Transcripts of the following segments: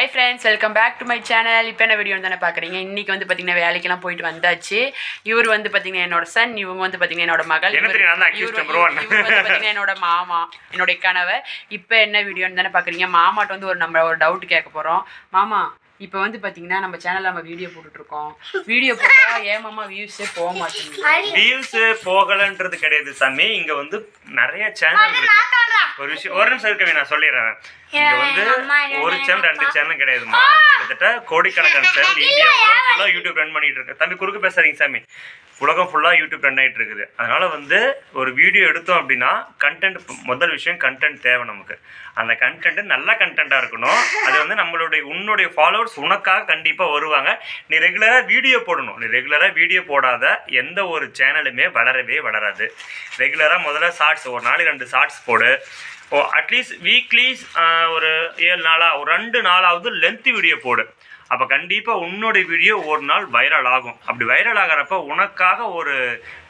Hi friends welcome back to my channel இப்போ என்ன video தானே பார்க்குறீங்க இன்றைக்கி வந்து பார்த்தீங்கன்னா வேலைக்கெல்லாம் போயிட்டு வந்தாச்சு. இவர் வந்து பார்த்தீங்கன்னா என்னோட சன் இவங்க வந்து பார்த்தீங்கன்னா என்னோட மகள். பார்த்தீங்கன்னா என்னோட மாமா என்னுடைய கணவர். இப்போ என்ன வீடியோன்னு தானே பார்க்குறீங்க மாமாட்ட வந்து ஒரு நம்ம ஒரு டவுட் கேட்க போகிறோம் மாமா இப்போ வந்து பார்த்தீங்கன்னா நம்ம சேனலில் நம்ம வீடியோ போட்டுட்ருக்கோம். வீடியோ போட்டால் ஏன் மாமா வியூஸே போக மாட்டேங்குது. வியூஸ் போகலன்றது கிடையாது சாமி. இங்க வந்து நிறைய சேனல் இருக்கு. ஒரு விஷயம் ஒரு நிமிஷம் இருக்க நான் சொல்லிடுறேன். இங்க வந்து ஒரு சேனல் ரெண்டு சேனல் கிடையாதுமா கிட்டத்தட்ட கோடிக்கணக்கான சேனல் இந்தியா யூடியூப் ரன் பண்ணிட்டு இருக்கு தம்பி குறுக்கு பேசாதீங்க சாமி. உலகம் ஃபுல்லாக யூடியூப் ரன் ஆகிட்டு இருக்குது. அதனால் வந்து ஒரு வீடியோ எடுத்தோம் அப்படின்னா கண்டென்ட் முதல் விஷயம் கண்டென்ட் தேவை நமக்கு. அந்த கண்டென்ட் நல்ல கண்டென்ட்டாக இருக்கணும். அது வந்து நம்மளுடைய உன்னுடைய ஃபாலோவர்ஸ் உனக்காக கண்டிப்பாக வருவாங்க. நீ ரெகுலராக வீடியோ போடணும். நீ ரெகுலராக வீடியோ போடாத. எந்த ஒரு சேனலுமே வளரவே வளராது. ரெகுலராக முதல்ல ஷார்ட்ஸ் ஒரு நாளைக்கு ரெண்டு ஷார்ட்ஸ் போடு. ஓ அட்லீஸ்ட் வீக்லி ஒரு ஏழு நாளாக ஒரு ரெண்டு நாளாவது லென்த் வீடியோ போடு. அப்போ கண்டிப்பாக உன்னோட வீடியோ ஒரு நாள் வைரல் ஆகும். அப்படி வைரல் ஆகிறப்ப உனக்காக ஒரு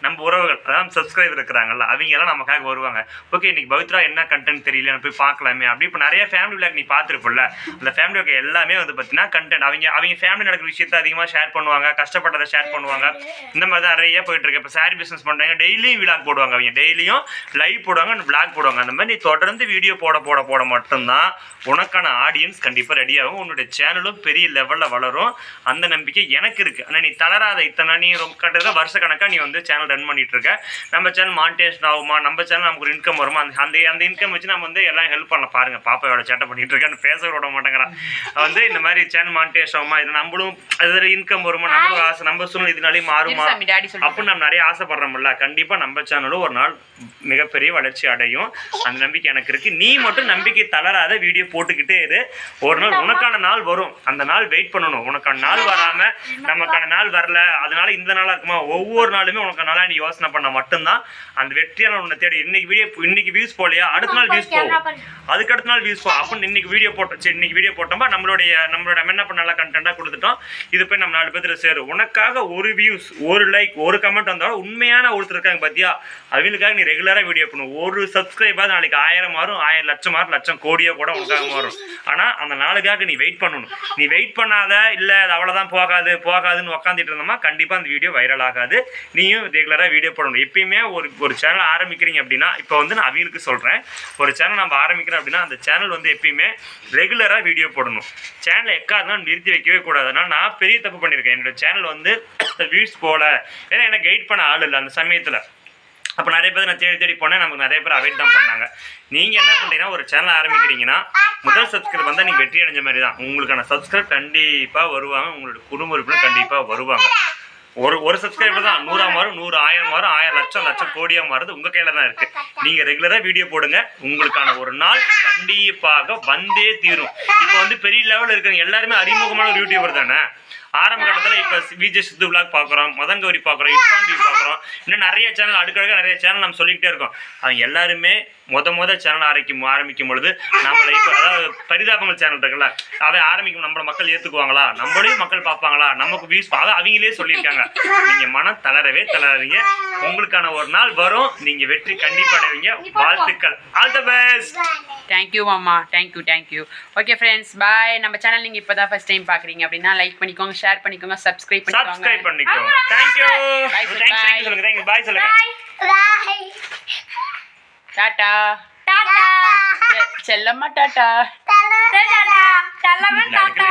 நம்ம உறவுகள் அதாவது சப்ஸ்கிரைபர் இருக்கிறாங்கல்ல அவங்க எல்லாம் நமக்காக வருவாங்க. ஓகே இன்னைக்கு பவித்ரா என்ன கண்டென்ட் தெரியல போய் பார்க்கலாமே. அப்படி இப்போ நிறைய ஃபேமிலி விளாக் நீ பார்த்துருப்பில்ல. அந்த ஃபேமிலி விளாக் எல்லாமே வந்து பார்த்தீங்கன்னா கண்டென்ட் அவங்க அவங்க ஃபேமிலி நடக்கிற விஷயத்த அதிகமாக ஷேர் பண்ணுவாங்க கஷ்டப்பட்டதை ஷேர் பண்ணுவாங்க. இந்த மாதிரி தான் நிறைய போயிட்டு இருக்கு. இப்போ சாரி பிஸ்னஸ் பண்ணுறாங்க டெய்லியும் விளாக் போடுவாங்க அவங்க. டெய்லியும் லைவ் போடுவாங்க விளாக் போடுவாங்க. அந்த மாதிரி நீ தொடர்ந்து வீடியோ போட போட போட மட்டும்தான் உனக்கான ஆடியன்ஸ் கண்டிப்பாக ரெடி ஆகும். உன்னுடைய சேனலும் பெரிய லெவல் லெவலில் வளரும். அந்த நம்பிக்கை எனக்கு இருக்குது ஆனால் நீ தளராத இத்தனை நீ ரொம்ப கட்டத்தில் வருஷ கணக்காக நீ வந்து சேனல் ரன் பண்ணிட்டு இருக்க நம்ம சேனல் மானிட்டேஷன் ஆகுமா? நம்ம சேனல் நமக்கு ஒரு இன்கம் வருமா? அந்த அந்த அந்த இன்கம் வச்சு நம்ம வந்து எல்லாம் ஹெல்ப் பண்ணலாம். பாருங்க பாப்பா எவ்வளோ சேட்டை பண்ணிட்டு இருக்கேன்னு பேச விட மாட்டேங்கிறான் வந்து இந்த மாதிரி சேனல் மானிட்டேஷன் ஆகுமா? இது நம்மளும் அதில் இன்கம் வருமா? நம்மளும் ஆசை நம்ம சூழ்நிலை இதனாலே மாறுமா? சாமி டாடி சொல்லி அப்போ நம்ம நிறைய ஆசைப்படுறோம்ல. கண்டிப்பா நம்ம சேனலும் ஒரு நாள் மிகப்பெரிய வளர்ச்சி அடையும். அந்த நம்பிக்கை எனக்கு இருக்கு. நீ மட்டும் நம்பிக்கை தளராத வீடியோ போட்டுக்கிட்டே இரு. ஒரு நாள் உனக்கான நாள் வரும். அந்த நாள் வெயிட் பண்ணணும். உனக்கான நாள் வராம நமக்கான நாள் வரல. அதனால இந்த நாளா இருக்குமா? ஒவ்வொரு நாளுமே உனக்கான நாளா நீ யோசனை பண்ண மட்டும்தான். அந்த வெற்றியான உன்னை தேடி இன்னைக்கு வீடியோ இன்னைக்கு வியூஸ் போலையா அடுத்த நாள் வியூஸ் போகும். அதுக்கு அடுத்த நாள் வியூஸ் போகும் அப்போ இன்னைக்கு வீடியோ போட்டோம். சரி இன்னைக்கு வீடியோ போட்டோமா நம்மளுடைய நம்மளோட நம்ம என்ன பண்ண நல்லா கண்டென்ட்டாக கொடுத்துட்டோம். இது போய் நம்ம நாலு பேர் சேரும். உனக்காக ஒரு வியூஸ் ஒரு லைக் ஒரு கமெண்ட் வந்தாலும் உண்மையான ஒருத்தர் இருக்காங்க பாத்தியா? அவங்களுக்காக நீ ரெகுலராக வீடியோ பண்ணணும் ஒரு சப்ஸ்கிரைபர் நாளைக்கு ஆயிரம் மாறும். ஆயிரம் லட்சம் மாறும். லட்சம் கோடியோ கூட உனக்காக மாறும். ஆனால் அந்த நாளுக்காக நீ வெயிட் பண்ணணும். நீ வெயிட் பண்ணாத இல்லை அது அவ்வளோதான் போகாது போகாதுன்னு உக்காந்துட்டு இருந்தோமா கண்டிப்பாக அந்த வீடியோ வைரல் ஆகாது. நீயும் ரெகுலராக வீடியோ போடணும். எப்பயுமே ஒரு ஒரு சேனல் ஆரம்பிக்கிறீங்க அப்படின்னா இப்போ வந்து நான் அவங்களுக்கு சொல்கிறேன் ஒரு சேனல் நம்ம ஆரம்பிக்கிறோம் அப்படின்னா அந்த சேனல் வந்து எப்பயுமே ரெகுலராக வீடியோ போடணும். சேனலை எக்காரணம் நிறுத்தி வைக்கவே கூடாது. நான் பெரிய தப்பு பண்ணியிருக்கேன். என்னோட சேனல் வந்து வியூஸ் போகல ஏன்னா எனக்கு கைட் பண்ண ஆள் இல்லை அந்த சமயத்தில். அப்போ நிறைய பேர் நான் தேடி தேடி போனேன். நமக்கு நிறைய பேர் அவாய்ட் தான் பண்ணாங்க. நீங்கள் என்ன பண்ணுறீங்கன்னா ஒரு சேனல் ஆரம்பிக்கிறீங்கன்னா முதல் சப்ஸ்கிரைப் வந்தால் நீங்கள் வெற்றி அடைஞ்ச மாதிரி தான் உங்களுக்கான சப்ஸ்கிரைப் கண்டிப்பாக வருவாங்க. உங்களோட குடும்ப உறுப்பினர் கண்டிப்பாக வருவாங்க. ஒரு ஒரு சப்ஸ்கிரைபர் தான் நூறா மாறும் நூறு ஆயிரம் மாறும் ஆயிரம் லட்சம் லட்சம் கோடியாக மாறுது. உங்கள் கையில் தான் இருக்குது நீங்கள் ரெகுலராக வீடியோ போடுங்க. உங்களுக்கான ஒரு நாள் கண்டிப்பாக வந்தே தீரும். இப்போ வந்து பெரிய லெவலில் இருக்கிறவங்க எல்லாருமே அறிமுகமான ஒரு யூடியூபர் தானே? ஆரம்ப கட்டத்தில் இப்போ விஜய் சித்து விளாக் பார்க்குறோம் மதன் கௌரி பார்க்குறோம் இர்ஃபான் டிவி பார்க்குறோம் இன்னும் நிறைய சேனல் அடுக்கடுக்க நிறைய சேனல் நம்ம சொல்லிக்கிட்டே இருக்கோம். அவங்க எல்லாருமே முத முத சேனல் ஆரம்பிக்கும் ஆரம்பிக்கும் பொழுது நம்ம லைஃப் அதாவது பரிதாபங்கள் சேனல் இருக்குல்ல அதை ஆரம்பிக்கும் நம்மள மக்கள் ஏற்றுக்குவாங்களா நம்மளையும் மக்கள் பார்ப்பாங்களா? நமக்கு வியூஸ் அதை அவங்களே சொல்லியிருக்காங்க. நீங்கள் மனம் தளரவே தளராதீங்க. உங்களுக்கான ஒரு நாள் வரும். நீங்கள் வெற்றி கண்டிப்பாக அடைவீங்க. வாழ்த்துக்கள். All the best thank you மாமா. Thank you thank you okay friends bye நம்ம சேனல் நீங்கள் இப்போ தான் ஃபஸ்ட் டைம் பார்க்குறீங்க அப்படின்னா லைக் பண்ணிக்கோங்க ஷேர் பண்ணிக்கோங்க சப்ஸ்கிரைப் சப்ஸ்கிரைப் பண்ணிக்கோங்க. பண்ணிக்கோங்க தேங்க்யூ. தேங்க்ஸ். சொல்லுங்க. தேங்க்யூ பாய் சொல்லுங்க. டாட்டா. செல்லம்மா டாட்டா. டாட்டா.